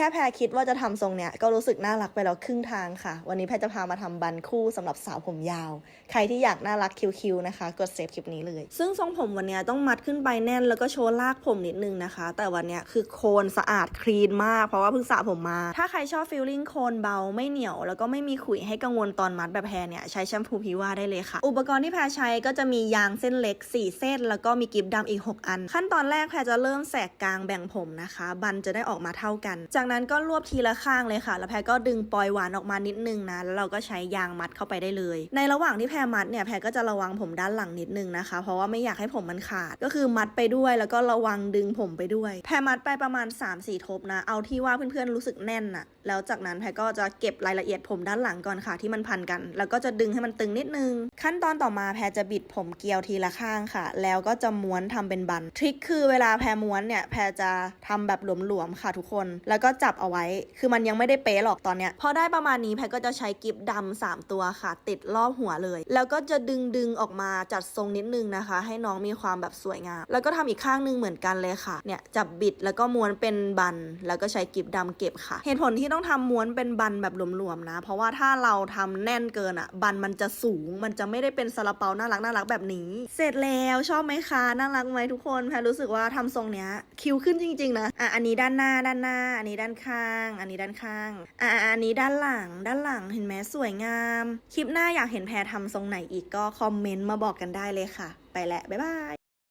ค่แพรคิดว่าจะทำทรงเนี้ยก็รู้สึกน่ารักไปแล้วครึ่งทางค่ะ วันนี้แพรจะพามาทำบันคู่สำหรับสาวผมยาว ใครที่อยากน่ารักคิวๆนะคะ กดเซฟคลิปนี้เลย ซึ่งทรงผมวันนี้ต้องมัดขึ้นไปแน่นแล้วก็โชว์ลากผมนิดนึงนะคะ แต่วันนี้คือโคนสะอาดคลีนมาก เพราะว่าเพิ่งสระผมมา ถ้าใครชอบฟีลลิ่งโคนเบาไม่เหนียว แล้วก็ไม่มีขุยให้กังวลตอนมัดแบบแพรเนี่ยใช้แชมพูพีว่าได้เลยค่ะ อุปกรณ์ที่แพรใช้ก็จะมียางเส้นเล็ก 4 เส้น แล้วก็มีกิฟต์ดำอีก 6 อัน ขั้นตอนแรกแพรจะเริ่มแสกกลางแบ่งผมนะคะ บันจะได้ออกมาเท่ากันจากนั้นก็รวบทีละข้างเลยค่ะ แล้วแพรก็ดึงปลอยหวานออกมานิดนึงนะ แล้วเราก็ใช้ยางมัดเข้าไปได้เลย ในระหว่างที่แพรมัดเนี่ยแพรก็จะระวังผมด้านหลังนิดนึงนะคะ เพราะว่าไม่อยากให้ผมมันขาด ก็คือมัดไปด้วย แล้วก็ระวังดึงผมไปด้วย แพรมัดไปประมาณ 3-4 ทบนะ เอาที่ว่าเพื่อนๆรู้สึกแน่นอะแล้วจากนั้นแพรก็จะเก็บรายละเอียดผมด้านหลังก่อนค่ะ ที่มันพันกัน แล้วก็จะดึงให้มันตึงนิดนึง ขั้นตอนต่อมาแพรจะบิดผมเกลียวทีละข้างค่ะ แล้วก็จะม้วนทำเป็นบัน ทริคคือเวลาแพรม้วนเนี่ยแพรจะทำแบบหลวมๆค่ะทุกคน แล้วก็จับเอาไว้ คือมันยังไม่ได้เป๊ะหรอกตอนเนี้ยพอได้ประมาณนี้แพรก็จะใช้กิฟดำสามตัวค่ะ ติดรอบหัวเลย แล้วก็จะดึงดึงออกมาจัดทรงนิดนึงนะคะ ให้น้องมีความแบบสวยงาม แล้วก็ทำอีกข้างหนึงเหมือนกันเลยค่ะ เนี่ยจับบิดแล้วก็ม้วนเป็นบัน แล้วก็ใช้กิฟดำเก็บค่ะ เหตุผลที่ต้องทำม้วนเป็นบันแบบหลวมๆนะ เพราะว่าถ้าเราทำแน่นเกินอะ บันมันจะสูง มันจะไม่ได้เป็นซาลาเปาน่ารักน่ารักแบบนี้ เสร็จแล้วชอบไหมคะน่ารักไหมทุกคนแพรรู้สึกว่าทำทรงเนี้ยคิ้วขึ้นจริง ๆ นะอะอันนี้ด้านหน้าด้านหน้าอันนี้ด้านข้าง อันนี้ด้านข้าง อ่าอันนี้ด้านหลัง ด้านหลังเห็นไหมสวยงาม คลิปหน้าอยากเห็นแพรทำทรงไหนอีกก็คอมเมนต์มาบอกกันได้เลยค่ะ ไปแล้วบ๊ายบาย